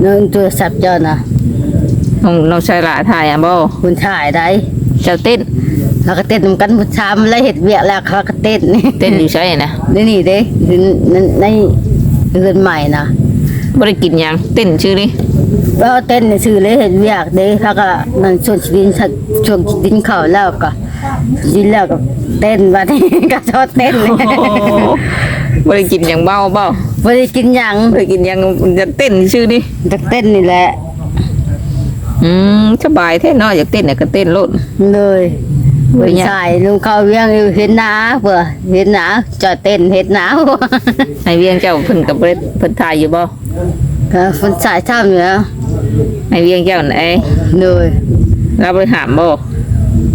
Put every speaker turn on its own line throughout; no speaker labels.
เงินโทรศัพท์เจ้านะ
น้องน้องชายหลาถ่ายอะบ่
คุณถ่ายได้
เจ้าเต้น
แล้วก็เต้นนำกันผู้ชามแล้วเห็ดเวียกแล้วเขาก็เต้น
เต้นอยู่ใช่นะ
นี่นี่เด้ในในเรือนใหม่นะ
บ่ได้กินหยังเต้นชื่อนี่
แล้วเต้นในชื่อเลยเห็ดเวียกเด้แล้วก็นั่นส่วนดินช่วงดินเข่าแล้วก็ดินแล้วก็เต้นวันนี้ก็ชอบเต้นเลย
บ่ได้กินหยังเบาเบา
ไม่ได้กินหยัง
บ่ได้กินหยังจะเต้นชื่อนี่
แต่เต้นนี่แหละ
อืมสบายแท้เนาะอยากเต้นเนี่ยก็เต้นโลด
เลย
บ่
ไม่
ได้หยัง
ใช่ลุงเขาเวียงอยู่เห็นหนาเพื่อเห็นหนาจอดเต้นเห็นหนา
ให้เวียงเจ้าเพิ่นก็บ่ได้เพิ่นถ่ายอยู่บ่
ก็คนสายทำอยู่แล้ว
ให้เวียงเจ้าไหน
เลย
เราไปหามบ่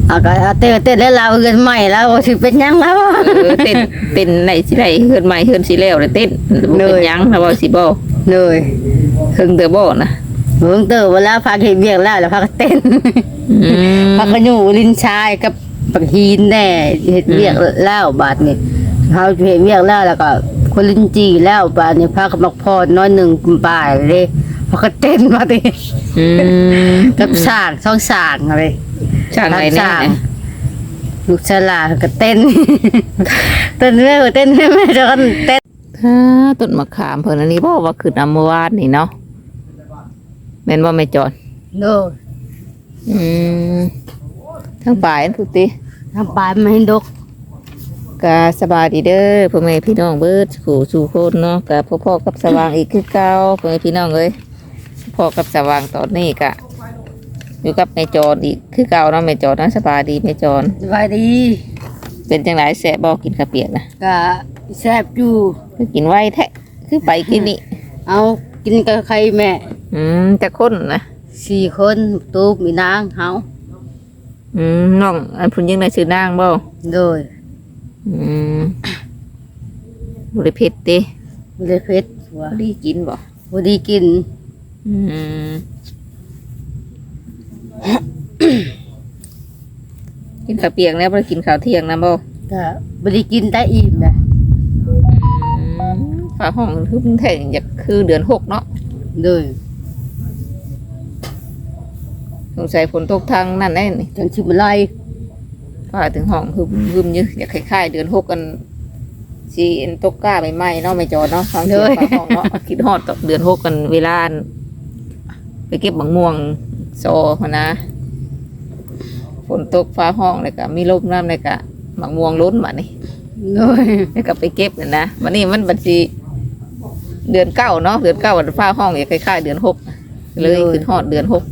เอาก็เอาเต้นเต้นแล้วเราเงินใหม่แล้วถือเป็นหยังแล้ว
เออเต้นเต้นไหนสิได้เฮือนใหม่เฮือนสิแล้วเลยเต้นบ่เป็นหยังนะบ่สิบ่
เลย
เฮิงเด้อบ่นะ
เพิ่งเติมเวลาพักเห็นเบียงแล้วแล้วพักก็เต้น
อืม
พักก็อยู่ลิ้นชายกับปักฮีนแน่เห็ดเบียงแล้วบาทนี่เขาเห็นเบียงแล้วแล้วก็ คนลิ้นจีแล้วบาทนี่พักก็มักพอน้อยหนึ่งป่ายเลยพักก็เต้นมาดิ
อืม
กับสร้างช่องสร้างอะไร
ช่างไหนแน่
สร้าง
นะ
ลูกชลาก็เต้น เต้นแม่ก็เต้นแม่แม่จะกันเต้น
ถ้าต้นมะขามเพิ่นอันนี้บ่ว่าคือน้ำเมื่อวานนี่เนาะแม่นบ่แม่จอน
โน่
อืมทั้งปลายอันพุติ
ทำปลายไม่ให้ดก
ก็สบายดีเด้อพ่อแม่พี่น้องเบิดสู่สู่คนเนาะก็พ่อๆกับสว่างอีกคือเก่าพ่อแม่พี่น้องเอ้ยพ่อกับสว่างตอนนี้ก็ อยู่กับแม่จอนอีกคือเก่าเนาะแม่จอนเนาะสบายดีแม่จอน
สบายดี
เป็นจังไรแสบบอกกินข้าวเปียกนะ
ก็แซ่บอยู่
คือกินไวแท้คือไปกินนี่
เอากินกับใครแม่
อืมจะค้นนะ
สี่คนตูบมีนางเฮา
อืมน้องอันพุ่นยังได้ชื่อนางบ่
โดย
อืมบริเพชรติ
บริเพชรว่า
บ่ได้กินบ่
บดีกิน
อืม กินข้าวเปียกแล้วบ่ได้กินข้าวเที่ยงนะบ่
ก็บดีกินได้อิ่มนะ
อืมฝาห้องคือมันแท่งอยากคือเดือนหกเนาะ
โดย
สงสัยฝนตกทางนั่นแน่นี่
จังชิมอะไร
ฟ้าถึงห้องฮึมฮึมอยู่อยากคล้ายๆเดือนหกกันสีเอ็นตกกล้าใหม่ๆเนาะไม่จอดเนาะฟังเสียงฟ้าห้องเนาะคิดฮอดตกเดือนหกกันเวลาอันไปเก็บบังม่วง โซหั้นนะฝนตกฟ้าห้องเลยก็มีลมน้ำเลยก็บังม่วงล้นมานี่
โดย
แล้วก็ไปเก็บน่ะนะวันนี้มันบัญชีเดือนเก้าเนาะเดือนเก้าวันฟ้าห้องอยากคล้ายๆเดือนหกเลยคือฮอดเดือนหก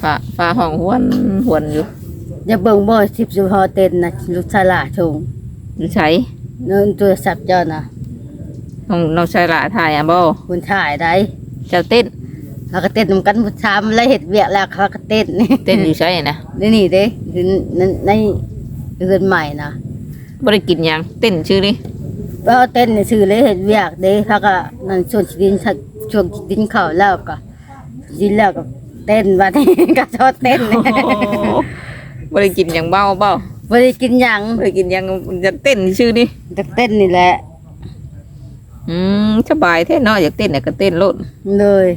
ฟ้าฟ้าห้องหวนหวนอยู่
อย่าเบิ่งบ่สิบสุพอเต้นนะลูกชลาชง
อยู่ใช้
เงินโทรศัพท์เจ้านะ
น้องน้องชายหลาถ่ายอะบ่
คุณถ่ายได้
เจ้าเต้น
เขาก็เต้นนำกันผู้ชามแล้วเห็ดเวียกแล้วเขาก็เต้น
เต้นอยู่ใช่นะ
นี่นี่เด้ในในเรือนใหม่นะ
บ่ได้กินหยังเต้นชื่อนี่
แล้วเต้นในชื่อเลยเห็ดเวียกเด้แล้วก็นั่นส่วนดินช่วงดินเข่าแล้วก็ดินแล้วก็เต้นวันนี้ก็ชอบเต้น
บ่ได้กินหยังเบาเบา
ไม่ได้กินหยัง
บ่ได้กินหยังจะเต้นชื่อนี่
แต่เต้นนี่แหละ
อืมสบายแท้เนาะอยากเต้นน่ะก็เต้นโลด
เลย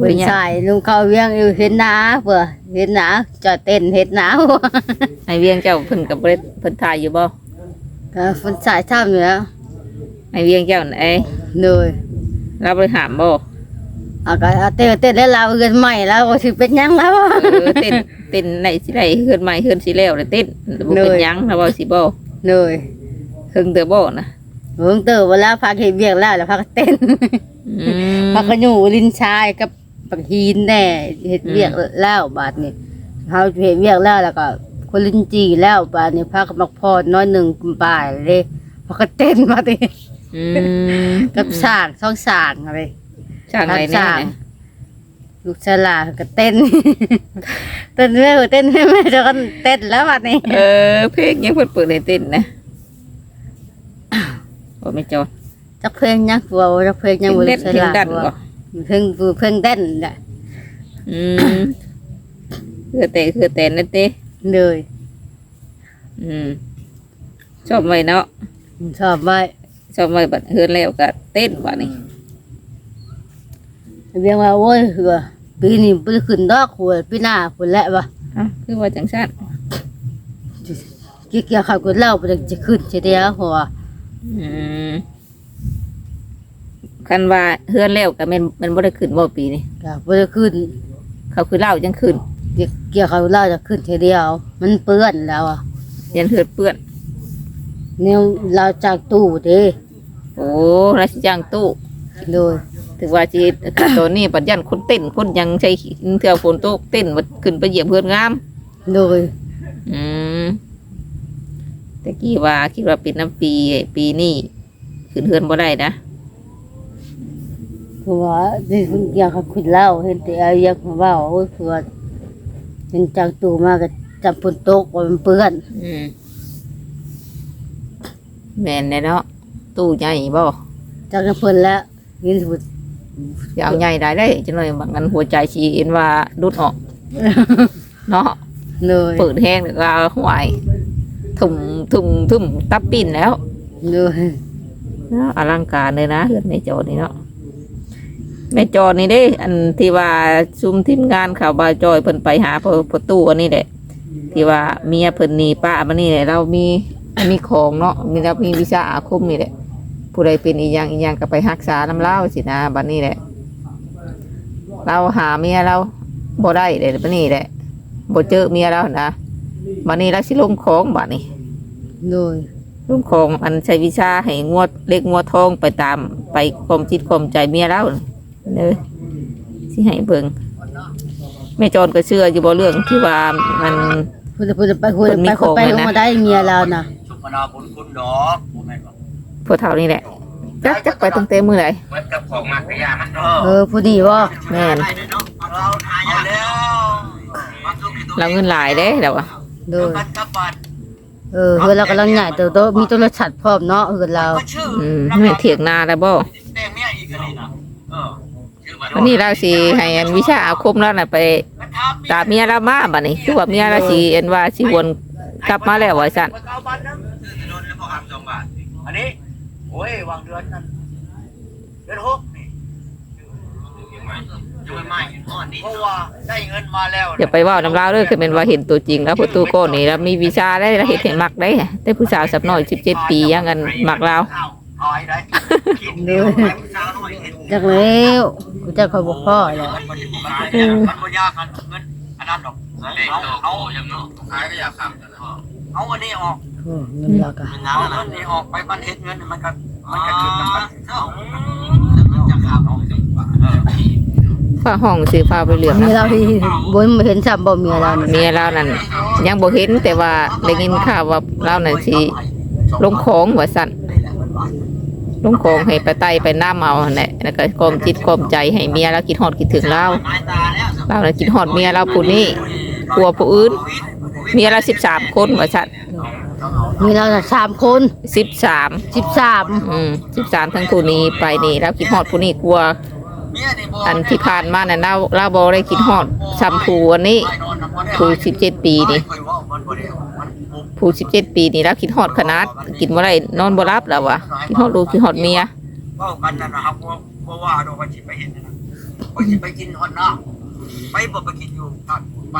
บ่ได้หยัง
ใช่ลุงเขาเวียงอยู่เห็นหนาเพื่อเห็นหนาจอดเต้นเห็นหนา
ให้เวียงเจ้าเพิ่นก็บ่ได้เพิ่นถ่ายอยู่บ่
ก็คนสายทำอยู่แล้ว
ให้เวียงเจ้าไหน
เลย
เราบ่ได้หามบ่
เอาก็เอาเต้นเต้นแล้วเราเงินใหม่แล้วก็ถือเป็นหยังแล้ว
เออเต้นเต้นไหนสิได้เฮือนใหม่เฮือนสิแล้วเลยเต้นบ่เป็นหยังนะบ่สิบ่
เลย
เฮิงเด้อบ่นะ
เพิ่งเติมเวลาพักเห็นเบียงแล้วแล้วพักก็เต้น
อืม
พักก็อยู่ลิ้นชายกับ ปักฮีนแน่เห็ดเบียกแล้วบาทนี่เขาเห็ดเบียกแล้วแล้วก็ คนลิ้นจีแล้วบาทนี่พักก็มักพอน้อยหนึ่งป่ายเลยพักก็เต้นมาดิ
อืม
กับสร้างช่องสร้างอะไร
ช่างไหนแน่
สร้าง
นะ
ลูกชลาก็เต้นเต้นแม่ก็เต้นแม่แม่จะกันเต้นแล้วบาทนี้
เออเพลงยังเพิ่นเปิดให้เต้นนะบ่ไม่จอด
จักเพลงยังกลัวจักเพลงยังบ่
เต้
ลู
น
กช
เพลง
ลา
ดัน
กลัว
บ่
เพลงเพลงเต้นแหละ
อืมคือแต่คือแต่นั่นเต้
เลย
อืมชอบไว้เนาะ
ชอบไว้
ชอบไว้บัดเฮือนแล้วก็เต้นบัดนี้
เบียงว่าโอ้ยเหือปีนี้บ่ได้ขึ้นดอกหัวปีหน้าพุ่นแหละว่า
เอ้าคือว่าจังซั่น
เกี่ยวข้าวกับเหล้าบ่ได้จะขึ้นเสียเดียวหัว
อืม คันว่าเฮือนแล้วก็แม่นมันบ่ได้ขึ้นบ่ปีนี้
ก็บ่ได้ขึ้น
เขาคือเหล้าจังขึ้น
เกี่ยวข้าวกับเหล้าจะขึ้นเสียเดียว มันเปื้อนแล้วอะ
ยันเฮือดเปื้อน
แนวเราจากตู้เด้
โอ้ราชจ้างตู้
โดย
ถึงว่าจีตัวนี้ปัญญาคนเต้นคนยังใช้เทือฝนตกเต้นมาขึ้นไปเหยียบเพื่อนงาม
โดย
อืมแต่กี้ว่าคิดว่าเป็นน้ำปีปีนี้ขึ้นเฮือนบ่ได้นะ
เพราะว่าที่คุณเกี่ยวกับคุณเหล้าเห็นแต่เอาอยากมาเว่าโอ้ยเพื่อนเห็นจากตู้มาก็จับฝนตกว่ามันเปื้อน
อืมแม่นแน่เนาะตู้ใหญ่บ่
จากนั้นเพิ่นแล้วยินสุด
อยาวใหญ่ได้ได้จังเลยบางอันหัวใจชีเอ็นว่าดุดออกเนาะ
เลย
เปิดแห้งแล้วก็หวายถุ่มถุ่มถุ่มตับปิ่นแล้ว
เลย
เนาะอลังการเลยนะเฮือนแม่จอนี่เนาะ แม่จอนี่เด้ อันที่ว่าซุมทีมงานข่าวบาวจอยเพิ่นไปหาพอประตูอันนี้แหละที่ว่าเมียเพิ่นหนีป้ามานี่แหละเรามีมีของเนาะมีเรามีวิชาอาคมนี่แหละ ผู้ใดเป็นอีหยังอีหยังก็ไปรักษาน้ำเล่าสินะบัดนี้แหละ เราหาเมียเราบ่ได้เลยบัดนี้แหละบ่เจอเมียเรานะบัดนี้เราสิลงของบัดนี้
เลย
ลุงของอันใช้วิชาให้งวดเล็กงวดทองไปตามไปความจิตความใจเมียแล้ว เด้อสิให้เบิ่งแม่จอนก็เชื่ออยู่บ่เรื่องที่ว่ามัน
เพิ่นเพิ่นไปคุย
เพิ่นมี
ไป
ของ
ไป
เลยนะ
มาได้เมียเราน่ะ
สุพนาบุญคุณดอกบ่แม่นบ่
พวกเท่านี้แหละจักจักไปตั้งแต่มื้อไหน
เหมือนกับของมากระยามันเอ
เออผู้นี้บ่
แม่น
ได้เนาะเราทายาแล้วมาทุกที่
เราเงินหลายเด้แล้วอะ
เลย
กันกับบัตร
เออเฮือนเรากำลังใหญ่เติบโตมีโทรศัพท์พร้อมเนาะเฮือนเรา
ก็ชื่อ
อืมแม่นเถียงนาแล้วบ่
แต่เมียอีกอันนี้นะเออชื่อบัตร
อันนี้เราสิให้อันวิชาอาคมแล้วน่ะไปตามเมียเรามาบัดนี้คือว่าเมียเราสิเอ็นว่าสิวนกลับมาแล้วว่าซั่น
เก้าบาทนะซื้อโดนแล้วพอหามสองบาทอันนี้โอ้ยวางเดือนนั้นเดือนหกนี่ยังไม่ใหม่เพราะว่าได้เงินมาแล้ว
อย่าไปเว้าน้ำลาวเด้อคือแม่นว่าเห็นตัวจริงแล้วประตูโก้นี่แล้วมีวิชาได้แล้วเฮ็ดให้มักได้แต่ผู้สาวสับน้อย17ปียังกันมักเราว
หายได้คิดเดียวสาวน้อยเห็น
จักแล้วกูจะคอยบอกพ่อแหละ
มันก็ยากกันเงินอันนั้นดอกเอาเอาอย่างเนาะขายก็อยากทำเอาอันนี้ออก
โอ้เงินเราก็
เอาเงินนี้ออกไปมันเฮ็ดเงินมันก็มันก็ขึ้นกันมันจะขาดออกจังหวะ
ฝ้าห้องสิฟ้าไปเหลือง
เมีย
นะ
เราที่บ่เห็นซ้ำบ่เมียเรานี่
เมียเรานั่นยังบ่เห็นแต่ว่าได้ยินข่าวว่าเรานั่นสิลงของว่าซั่น ลงของให้ไปไต่ไปน้ำเอาหั่นแหละแล้วก็ความจิตความใจให้เมียเราคิดฮอดคิดถึงเรา
ไม้ตาแล้ว
เราน่ะคิดฮอดเมียเราผู้นี้กลัวผู้อื่นเมียเรา13คนว่าซั่น
มีเราน่ะสามคน
13
สิบสาม
อืม13ทั้งผู้นี้ไปนี่เราคิดฮอดผู้นี้กลัว อันที่ผ่านมาน่ะเราเราบ่ได้คิดฮอดซ้ำผู้อันนี้ผู้17ปีนี่ผู้สิบเจ็ดปีนี่แล้วคิดฮอดขนาด กินบ่ได้นอนบ่รับแล้ววะคิดฮอดลูกคิดฮอดเมีย
ก็กันนะครับเพราว่าเราไปสิไปเห็นนะไปกินฮอนน้าไปบ่ไปกินอยู่ท่านไป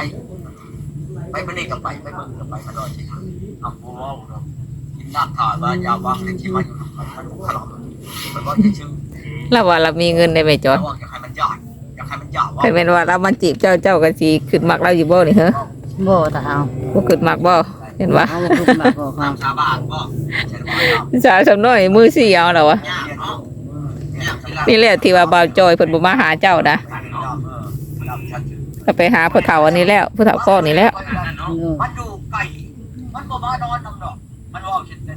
ไปบ่นี่ก็ไปไปบ่ก็ไปมาดอยสิทำบ่ว่าเนาะกินน้ำถ่ายว่ายาวางในที่มันอยู่มันมันขลอดมันบ่ได้ชื่อ
แล้วว่าเรามีเงินได้ไหมจอ
แล้
ด
วว่าอยากให้มันยากอยากให้มันยาวว่า
ใครเป็นว่าเรามันจีบเจ้าเจ้าก็สิขึ้นมักเราอยู่บ่นี่เหรอ
บ่ตาเอา
บ่ขึ้นมักบ่เห็นว่า
เอามาพูดมาบอกเขา
ชาวบ้านบ่ใช่บ่
สาวสำน้อยมือเสียวแล้ววะ
ยากเนาะ
นี่แหละที่ว่าบ่าวจอยเพิ่นบ่มาหาเจ้านะ
เออรับชัด
ก็ไปหาพ่อเฒ่าอันนี้แล้วพ่อเฒ่าก้อนนี่แล้ว
มันดูไก่ มันบ่มานอนนำ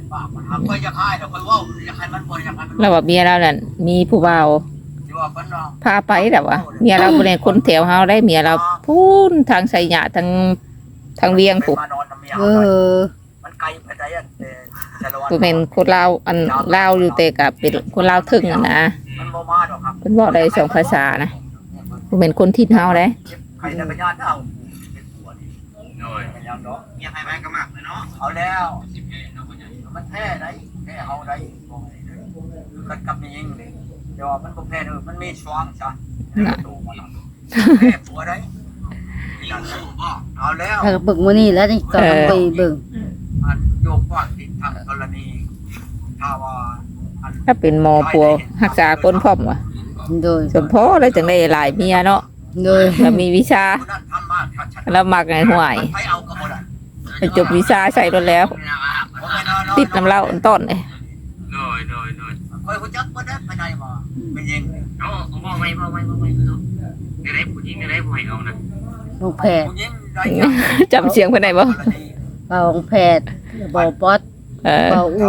ป็นปากมันหักไปอยากให้ดอกไปว่าอยากให้มันบ่อยากให้มัน
แล้วว่าเมียเรานั่นมีผู้บ่าว
ที่ว่าเพิ่นว่า
พาไปแล้ววะเมียเราบ่ได้คนแถวเฮาได้เมียเราพูนทางไสยะทางทางเวียงผู้
มานอนนำเมีย
เออ
มันไกลไปได้อันแต่แต่ละวัน
บ่แม่นคนลาวอันลาวอยู่แต่ก็เป็นคนลาวถึงอะนะ
มันบ่มาดอกครับ
เพิ่นเว้าได้สองภาษานะบ่แม่นคนถิ่นเฮาเด้
ใครจะไปญาติเอาเป็นผัวนี่โอ้ยเป็นยังดอกเมียใครไปก็มากเลยเนาะเอาแล้ว มันแท้ได้แท้เฮาได้บ่ให้ได้กันกับมียิงนี่เดี๋ยวมันบ่แพ้เด้อมันมีช่วงซะ
น่ะ
โตมาแล้วแม่ผัวได้อีหลานสู้บ่เอาแล้ว
ถ้าก็เบิ่งมื้อนี้แล้วนี่ก็ต้องไปเบิ่ง
อันโยกว่าติดทางกรณีถ้าว่าอัน
ถ้าเป็นหมอปัวรักษาคนพร้อมว่ะ
โดย
สมพอแล้วจังได้หลายเมียเนาะ
โดย
แล้วมีวิชา
ผู้นั้นทำมาชัดชัด
แล้วมักไงห่วย
ไปเอากระบอกอะ
ไปจบวิชาใส่รถแล้ว ติดน้ำเหล้าอันต้นเลย
โดยโดยโดยคอยคุณจักบ่ได้ไปไหนมาไปยิงเนาะผมบอกไว้บอกไว้บอกไว้เนาะได้ผู้หญิงได้ผู้ให้เอานะ
น้องแพทย์
ผู้หญิงได้
จำเสียงเพิ่นได้บ่
เบาของแพทย์เบาป๊อด
เออ
เบาอู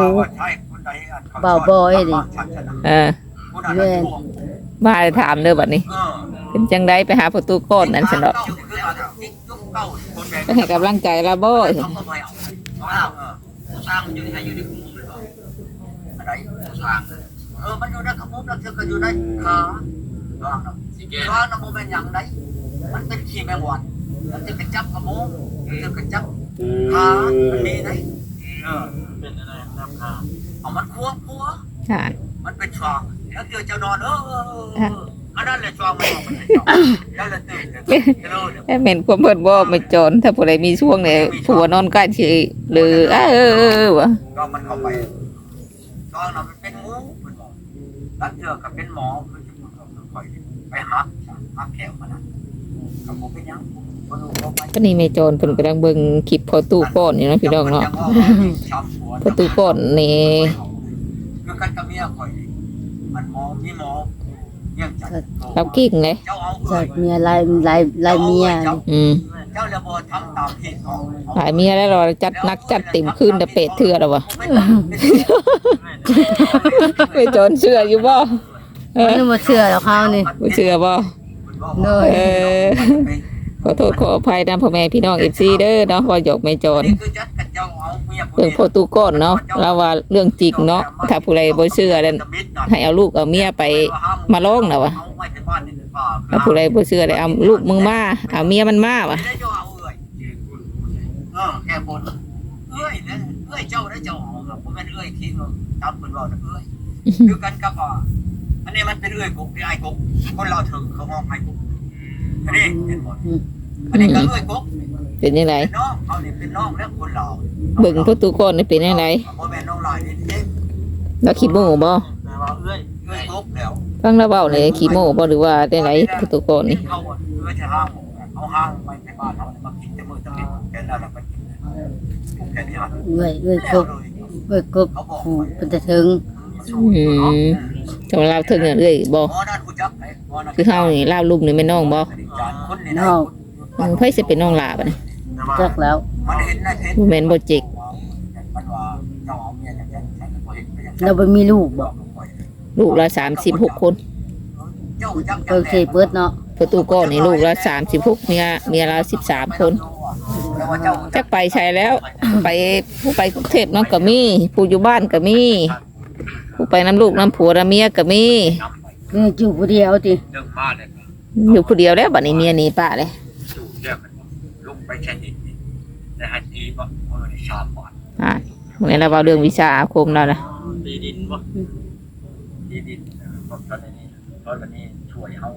เบาบอยดิ
เออมาถามเด้อบัดนี้เป็นจังไดไปหาประตูก้อนนั่นซั่นดอกไปให้กำลังใจละบ่
สร้างอยู่ในอยู่ในคุมเลยอะไรสร้างเออมันอยู่ในขมุมแล้วเธอก็อยู่ในขาขาขาน้ำมันเป็นอย่างไรมันเป็นขี้แมงวันมันจะกระจับขมุมมันจะกระจับขามันมีไหนเออเป็นอะไรน้ำขาเอามันคั่วคั่ว
ค่ะ
มันเป็นช่องแล้วเจอจ้านอนเออ อันนั้นแหละช่องมันมันเป็นช่องแล้วเลยตื่นเลยรู้เลย
แม่เหม็นความเพิ่นบ่ไม่จนถ้าผู้ใดมีช่วงเนี่ยผัวนอนใกล้สิหรือเออเออเออวะ
ก็มันเข้าไปช่องนั้นมันเป็นหมูเป็นหมอแล้วเจอกับเป็นหมอคือจะคอยไปหักหักแขวมันนะกับผมเป็นยังคนรู้เขาไป
ก็นี่แม่จนเพิ่นกำลังเบิ่งคลิปพอตู้ก้อนอยู่เนาะพี่น้องเนาะพอตู้ก้อนนี่
คือกันกับเมียคอย มันหมอมีหมอ เยี่ยงจัด
เรากิ้งเลย
เจ้าเอา
จากเมียลายลายลายเมียนี่
อืม
เจ้าระเบิดทำตามเหตุของ
หลายเมียแล้วเราจัดนักจัดเต็มคืนแต่เป็ดเถื่อแล้ววะแม่จนเชื่ออยู่บ่เอ
มัน
อ
นึกว่าเชื่อแล้วเขานี่
บ่เชื่อบ่
โดย
เออ ขอโทษขออภัยนะพ่อแม่พี่น้อง FC เด้อเนาะว่าหยอกแม่จนเรื่องพอตูก้อนเนาะเราว่าเรื่องจริงเนาะถ้าผู้ใดบ่เชื่อนั่นให้เอาลูกเอาเมียไปมาลองนะวะถ้าผู้ใดบ่เชื่อได้เอาลูกมึงมาเอาเมียมันมาวะ
เออแค่บนเอ้ยนะเอ้ยเจ้าได้เจ้าเอาผมเป็นเอ้ยคิงตามเป็นว่าเอ้ยคือกันกับว่าอันนี้มันเป็นเอ้ยกุ๊กไอ้กุกคนเราถึงเขามองไอ้กุก อันนี้เห็นหมดอันนี้ก็เอ้ยกุ๊ก
เป็นจังได
เป็นน้องเขาเนี่ยเป็นน้องแล้วคนเรา
เบิ่งพอตู้ก้อนนี่เป็นจังได
พ่อแม่น้องลายนี่เจ๊
แล้วขี้โม้บ่
แต่ว่าเอ้ยเอ้ยกุ๊กแล้ว
ฟังแล้วเว้าเลยขี้โม้บ่หรือว่าจังไดพอตู้ก้อนนี่
เขาเอ้ยจะห้างเอาห้างไปในบ้านเขามากินจะมือจะกินแค่นั้นแหละไปกินแค่นี้ฮะ
เอ้ยเอ้ยกบเอ้ยกบผูกเป็นแต่ถึง
อืม จำเราถึงเรื่อยบ่
หมอนั่นกูจับไอ้หมอนั่น
คือเฮานี่ลาวลุ่มนี่แม่น้องบ่
คนนี่
น
นะ
อก
เออไผสิเป็นน้องหลาบัดนี้
จักแล้ว
มันเห็นในเพจ
บ่แม่นบ่จิก
มันว่าเจ้าเอาเมียอย่างนั้นฉันก็บ่เห็นไปอย่าง
เราไปมีลูกบ่
ลูกละ36 คน
เจ้าจับ
โอเคเปิดเนาะ
ประตูก้อนนี่ลูกละ36เมียเมียละ13 คนจักไปใช้แล้ว ไปผู้ไปกรุงเทพเน้องก็มีผู้อยู่บ้านก็มี ผู้ไปน้ำลูกน้ำผัวน้ำเมียก็มี
เอออยู่ผู้เดียวติ
เรื่องบ้านเลย
อยู่ผู้เดียวแล้วบัดนี้เมียหนีป้าเลย
สู่เรียกกันลุกไปแค่นี้แต่ฮันดีบ่เออชาบอน
อ่าเมื่อเราเอาเรื่องวิชาอาคมเรานะ
ดีดินบ่ดีดินตอนนี้ตอนนี้ช่วยเฮา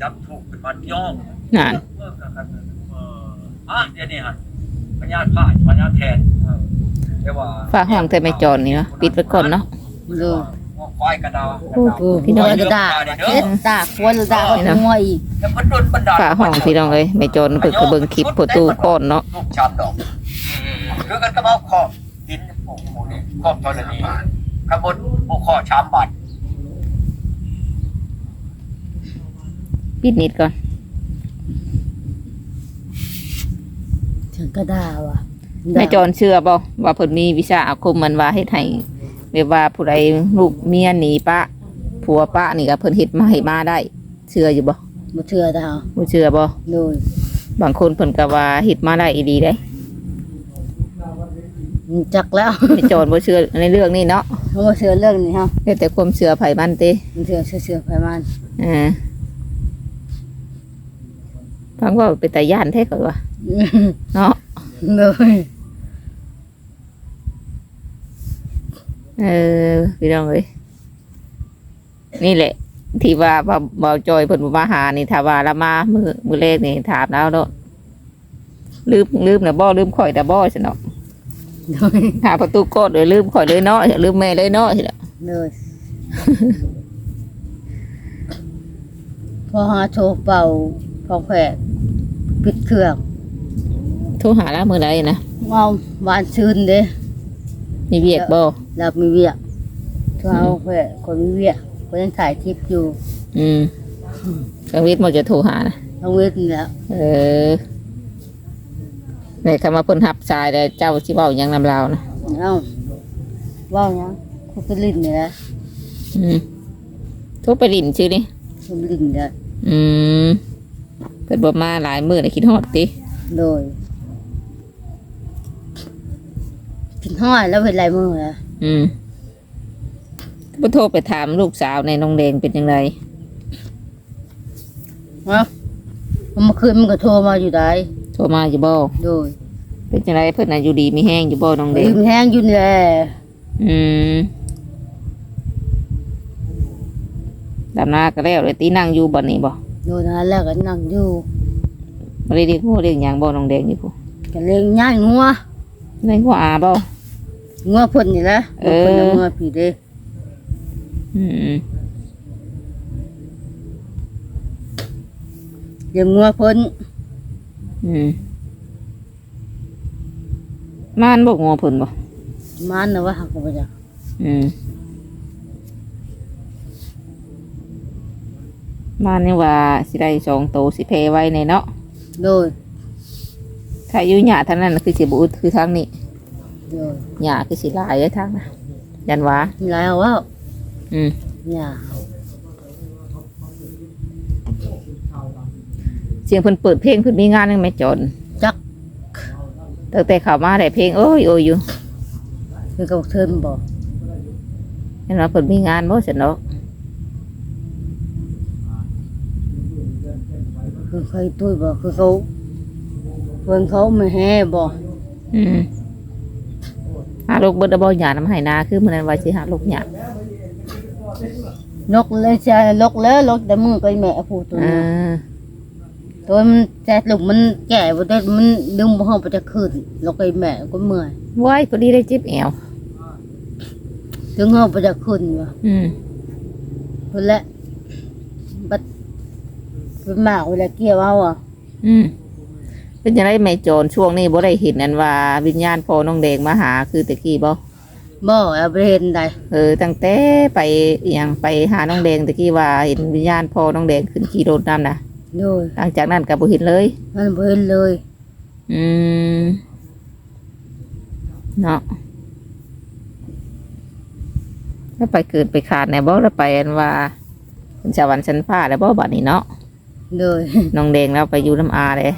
จับถูกเป็นมันย่อม
นั่น
เออกันเอออะเดี๋ยวนี้ฮะปัญญาผ่านปัญญาแทนเออเรียกว่า
ฝ้าห้องแต่ไม่จรนี่เนาะปิดไว้ก่อนเนาะ
โดย
ควายกระดา
โอ้โหพี่น้องจะด่าเฮ็ดด่าควรด่าก็หัวอีก
แล้วมันโดนบันดาล
ฝ้าห้องพี่น้องเลยไม่จรเปิดกระเบิงคลิปประตูก้อนเนาะ
ลูกชามดอกคือกันกระเป๋าขอบดินโอ้โหนี่ขอบธรณีข้างบนภูขอชามบาท
ปิดนิดก่อน
ฉันก็ด่าว่ะ
ไม่จรเชื่อบ่ว่าเพิ่นมีวิชาอาคมมันว่าเฮ็ดให้ แบบว่าผู้ใดลูกเมียหนีป้าผัวป้านี่ก็เพิ่นเฮ็ดมาให้มาได้ เชื่ออยู่บ่
บ่เชื่อดาว
บ่เชื่อบ่
โดย
บางคนเพิ่นก็ว่าเฮ็ดมาได้อีดีได้
จักแล้ว
ไม่จรบ่เชื่อในเรื่องนี้เนาะ
บ่เชื่อเรื่องนี้ฮะ
แล้วแต่ความเชื่อไผมันติ
มันเชื่อเชื่อเชื่อไปมัน
เออฟังว่าเป็นตาย่านแท้ก็ว่าเนาะ
โดย
เออพี่น้องเอ้ยนี่แหละ ที่ว่าบ่บ่าวจอยเพิ่นบ่มาหานี่ถ้าว่าละมามือมือแรกนี่ถามแล้วเนาะลืมลืมนะบ่ลืมข่อยแต่บ่ซะเนาะ
โดย
หาประตูกดเลยลืมข่อยเลยเนาะลืมแม่เลยเนาะสิล่ะ
เลยพอหาโทรเป่าพอแผลปิดเครื่อง
โทรหาแล้วมื้อใดนะ
เมาหวานชื่นเด้
มีเวียกบ่
เรามีเวียกโทรเอาแผลคนมีเวียกคนยังถ่ายคลิปอยู่
อืมกังวิทย์บ่จะโทรหานะ
เอาเวทนี่แหล้ว
เออนี่คำว่าเพิ่นรับสายแล้วเจ้าสิเว้าหยังนำลาวนะ
เอ้าว่าหยังคุณไปลิ้นเนี่ยนะ
อืมโทรไปลิ้นชื่อนี่
คุณลิ้นเนี่ย
อืมเพิ่นบ่มาหลายมื้อเลยคิดฮอดติ
โดย กินห้อยแล้วเป็นไรมือนะ
อืมบ่โทรไปถามลูกสาวในน้องแดงเป็นจังได
เนาะเมื่อคืนมันก็โทรมาอยู่ได้
โทรมาอยู่บ่
โดย
เป็นจังไดเพิ่นน่ะอยู่ดีมีแห้งอยู่บ่น้องแดง
ลืมแห้งอยู่นี่แหละ
อืมดำนาก็แล้วเลยตีนั่งอยู่บ่นี่บ่
โดยนั้นแล้วก็นั่งอยู่
บ่ได้เรียกงูเรียกหยังบ่น้องแดงอยู่ผู้
ก็เลี้ยงง่ายงัว
ในหัวอาบ่
งัวเพ่นนี่แหละ
เออ
เพ่นน่ะงัวผีเด้
อืม
เลี้ยงงัวเพ่น
อืมม่านบ่งัวเพิ่นบ่
มันนะว่าหักก็บ่จัก
อืมม่านนี่ว่าสิได้สองโตวสิเพไว้ในเนาะ
โดย
ถ้าอยู่หญ้าทางนั้นน่ะคือสิบ่อึดคือทางนี้
โดย
หญ้าคือสิหลายเด้อทางน่ะยันว่า
มีหลายเอาว่า
อืม
เนี่ย
เสียงเพิ่นเปิดเพลงเพิ่นมีงานนึงแม่จน
จัก
ตั้งแต่เข้ามาได้เพลงโอ้ยโอ้ยอยู่
คือกับเทินบอก
เห็นว่าเพิ่นมีงานบ่ซั่นเนาะ
คือเคยตุ้ยบอกคือเขาเพิ่นเขาไม่แห่บอก
อืม หาลูกเบิดเอาบ่หยาน้ำให้นาคือมื้อนั้นว่าสิหาลูกหยาน
กเลยจะลกแล้วลกแต่มือไปแม่ผู้ตัว
อ่
นี้าตัวมันแต่ลูกมันแก่บ่ได้มันดึงบ่เข้าไปจะขึ้นลกไปแม่ก็เมื่อย
ไว้พอดีได้จิบแอว
ดึงเข้าไปจะขึ้นว่ะ
อืม
เพิ่นแหละบัดเป็นหมากเวลาเกี่ยวเอาอะ
อืม เป็นจังไดแม่โจรช่วงนี้บ่ได้เห็นอันว่าวิญญาณพ่อน้องแดงมาหาคือตะกี้บ่
บ่เอาไปเห็นได้
เออตั้งแต่ไปอหยังไปหาน้องแดงตะกี้ว่าเห็นวิญญาณพ่อน้องแดงขึ้นขี่รถนํน่ะ
โดย
หลังจากนั้นก็บ่เห็นเลย
มันบ่เห็นเลย
อืมเนาะแล้วไปเกิดไปขาดในบ่แล้วไปอันว่าเป็นสวรรค์ชั้นฟ้าแล้วบ่บัดนี้เนาะ
โดย
น้องแดงแล้วไปอยู่น้ำอาเลย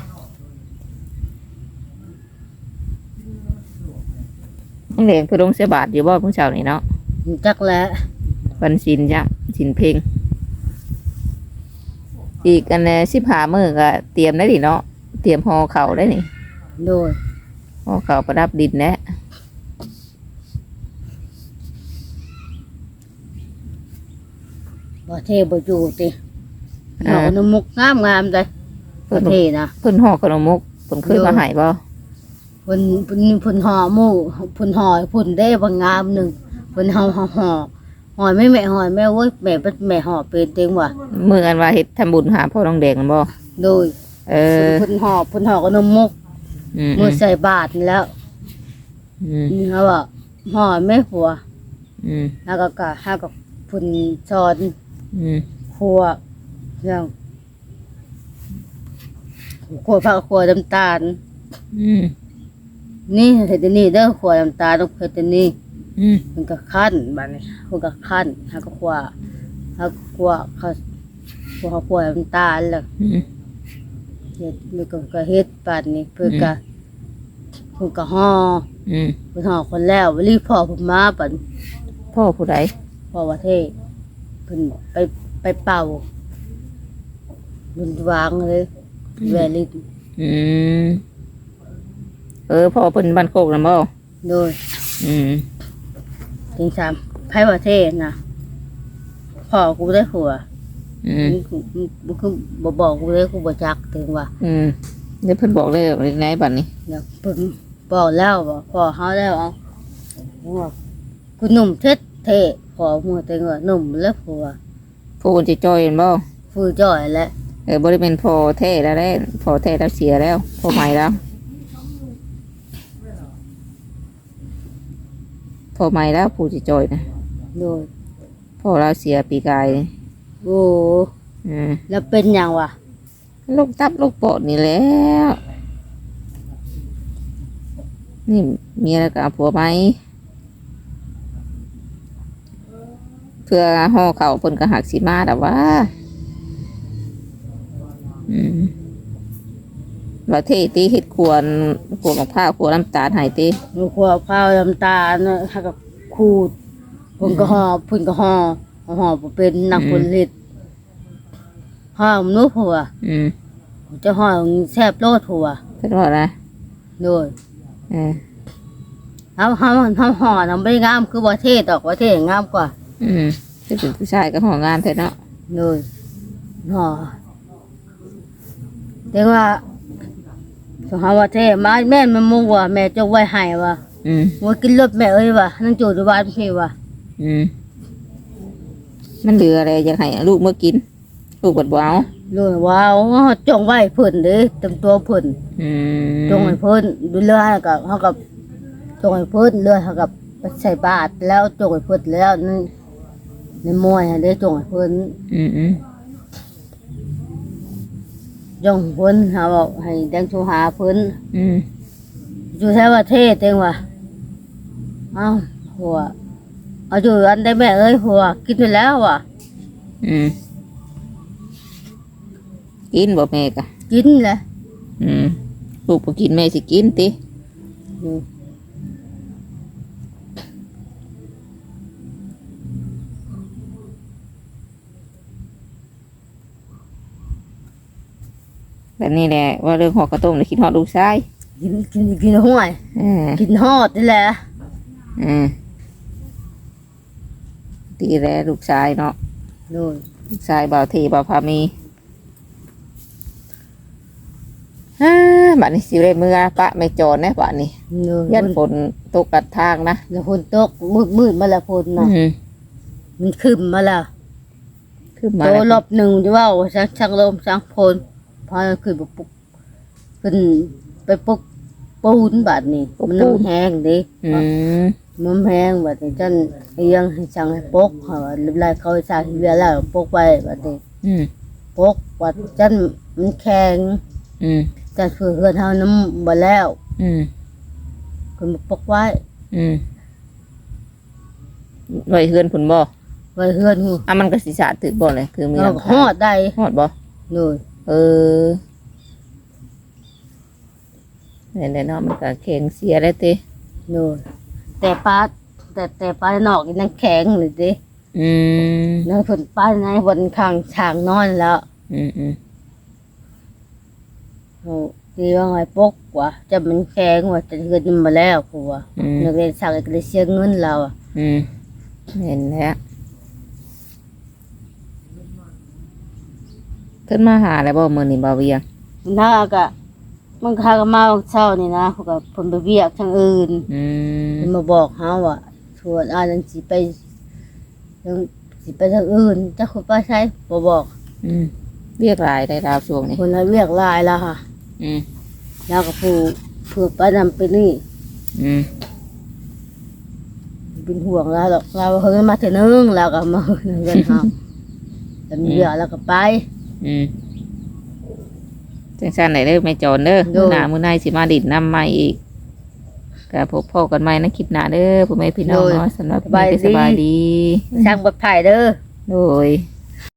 น้องแดงเพื่อลงเสียบาทอยู่บ่เพิ่งเช้านี่เนาะ
จักแล้ว
วันสินจ้ะสินเพลงอีกอันเนสิบหามือก็เตรียมได้ดิเนาะเตรียมห่อเข่าวได้นี่
โดย
ห่อเข่าวประดับดินแนะ
บ่เทบ่อยู่ติเอาน้ำมุกงามงามๆเลยบ่เทนะ
เพิ่นห่อขนมมุกเพิ่นเคยมาใหายบ่
เพิ่นเพิ่นเพิ่นห่อหมู่เพิ่นห่อเพิ่นได้บางงามหนึงเพิ่นห่อห่อห่อห่อไม่แม่ห่อแม่เว้ยแม่เป็นแม่ห่อเป็นเต็งว่ะ
มืออันว่าเฮ็ดทำบุญหาพ่อน้องแดงนั่นบ่
โดย
เออ
เพิ่นห่อเพิ่นห่อกับนมมุก
อืม
มือใส่บาตรนี่แล้ว
อืม
นี่เขาว่าห่อแม่ผัว
อืม
แล้วก็กะหากับเพิ่นสอน
อืม
ครัวเรื่องครัวผักครัวน้ำตาล
อืม
นี่เฮ็ดอันนี่เด้อครัวน้ำตาลต้องเฮ็ดอันนี้
อืม
มันก็ขั้นบัดนี้มันก็ขั้นหาก็ครัวหาครัวเขาครัวครัวน้ำตาลแล้ว
อืม
เฮ็ดมันก็ก็เฮ็ดบัดนี้เพิ่นก็เพิ่นก็ห่อ
อืม
เพิ่นห่อคนแล้ววลีพ่อผมมาบัด
พ่อผู้ใด
พ่อว่าเทศเพิ่นไปไปเป่าบุญวางเลยแวลิน
อืม เออพ่อเพิ่นบ้านโคกนั่นบ่
โดย
อืม
ถึงสามไพ่ว่าเทศนะพ่อกูได้หัว
อืม
มันคือบ่บอกกูเลยกูบ่จักถึงว่า
อืมเดี๋ยวเพิ่นบอกเลยว่าในบัดนี้
เดี๋ยวเพิ่นบอกแล้วบอกพอเฮาแล้วเอาว่ากูหนุ่มเท็ดเทะพอมัวแต่ว่าหนุ่มแล้วผัว
ผู้คนจะจอยเห็นบ่
ฟูจ่อยแล้ว
เออบ่ได้เป็นพอแท้แล้วแหละพอแท้แล้วเสียแล้วพอใหม่แล้ว อใหม่แล้วผู้จะจอยนะ
โดย
พอเราเสียปีกายนี่
โอ้
อืม
แล้วเป็นหยังวะ
โรคตับโรคปอดนี่แหล้วนี่มีอะไรกับผัวไหมเพื่อห่อเขาวเพิ่นก็หักสิมาแต่ว่า อืม ว่าเทตีเห็ดควรขวดมะพร้าวขวดน้ำตาลใหายตี
หนูขวบข้าวน้ำตาลนะถ้ากับขูดเพุ่นก็ห่อเพุ่นก็ห่อห่อบ่เป็นนักผลิตห่อมนุผัว
อืม
จะห่อแซ่บโลดผัว
เพิ่นว่าอะไร
โดย
เออ
เฮาเฮาเฮาห่อน่ะบ่ได้งามคือประเทศดอกประเทศงามกว่า
อืมถ้าเป็นผู้ชายก็ห่องานเถอะเนาะ
เลยห่อแต่ว่า สหว่าเทมาแม่นมันมุกว่าแม่จกไว้ให้ว่า
อืม
ว่ากินรถแม่เอ้ยว่านั่งจูดบ้านพี่ว่า
อืมมันเหลืออะไรอยากให้ลูกเมื่อกิน ลูกบดบ่เอา
เลยว้าวจงไว้เพิ่นเด้เต็มตัวเพิ่น
อืม
จงให้เพิ่นดูเรือให้กับเฮากับจงให้เพิ่นเรือเฮากับไปใส่บาตรแล้วจงให้เพิ่นแล้วนี่ในมวยให้ได้จงให้เพิ่น
อืมอืม
จงให้เพิ่นหาบอกให้แดงชูหาเพิ่น
อืม
อยู่แท้ว่าเท่เต็งว่ะเอ้าหัวเอาอยู่อันได้แม่เอ้ยหัวกินไปแล้วว่ะ
อืมกินบ่แม่กะ
กินแหละ
อืมลูกบ่กินแม่สิกินติ
อืม
แบบนี้แหละว่าเรื่องหอกกระต้มเลยคิดฮอดลูกชาย
กินกินกินห้วย
เออ
กินฮอดนี่แหละ
อืมตีแลลูกชายเนาะ
โดย
ลูกชายบ่าวเทบ่าวพามีฮ่าบัดนี้สิได้เมื่อปะไม่จรนะบัดนี้
โดย
ยันฝนตกกัดทางนะ
แล้วฝนตกมืดมืดมาแล้วฝนน่ะ
อืม
มันขึ้นมาแล้ว
ขึ้นมา
โต
แล้ว
รอบหนึ่งจะว่าชักชักลมชักพล พอขึ้นไปปุกขึ้นไปปุกปูนบาดนี้มันน้ำแห้งเดิ
อืม
มันแพงแบบนี้จันเอียงให้ช่างให้ปกเขาเรียบร้อยเขาสร้างเรียบแล้วปกไว้แบบนี้
อืม
ปกวัดจันมันแข็ง
อืม
จันเพื่อเฮือนเฮาน้ำบ่แล้ว
อืม
คุณมาปกไว้
อืมไว้เฮือนผุนบ่
ไว้เฮือนหู
อะมันก็สิสาดถือบ่เลยคือมีห
เรา
ลัง
ฮ
คา
อดได้
ฮอดบ่
เลย
เออเนี่ยเนาะมันก็แข็งเสียแล้วติ
เลยแต่ปลาแต่แต่ปลานอกนี่ยังแข็งเลยดิ
อืม
แล้วฝนปลาในบนข้างช่างนอนแล้ว
อืมอืม
โอ้ดีว่าไงปกว่าจะมันแข็งว่าจะเฮือนมันบ่แล้วผัว
อืม
นักเรียนสั่งก็เลยเสียเงินเราอะ
อืมเห็นแล้ว ขึ้นมาหาแล้วบ่มื้อนี้บ่าวเวียง
ถ้าก็มันคาก็มาวันเช้านี่นะเขาก็ผลไปเวียกทางอื่น
อืม
มันมาบอกเฮาว่าชวนอ่านจังสิไปจังสิไปทางอื่นจะคุณป้าใช้บ่บอก
อืมเรียกหลายได้ดาวช่วงนี้
คนละเวียกหลายแล้วค่ะ
อืม
แล้วก็ผู้เพื่อป้านำไปนี่
อืม
เป็นห่วงแล้วหรอกเราเฮินมาเถอะนึงแล้วก็มาเฮินกันเฮาแต่มีเวียกแล้วก็ไป
อืมจังซั่นได้เด้อแม่จอนเด้อ
โดย
มื้อหน้ามื้อในสิมาดิดน้ำใหม่อีกก็พบพ่อกันใหม่ในคลิปหน้าเด้อพ่อแม่พี่น้องเนาะสำหรับวันนี้ก็สบายดี
ช่างบัดไผ่เด้อ
โดย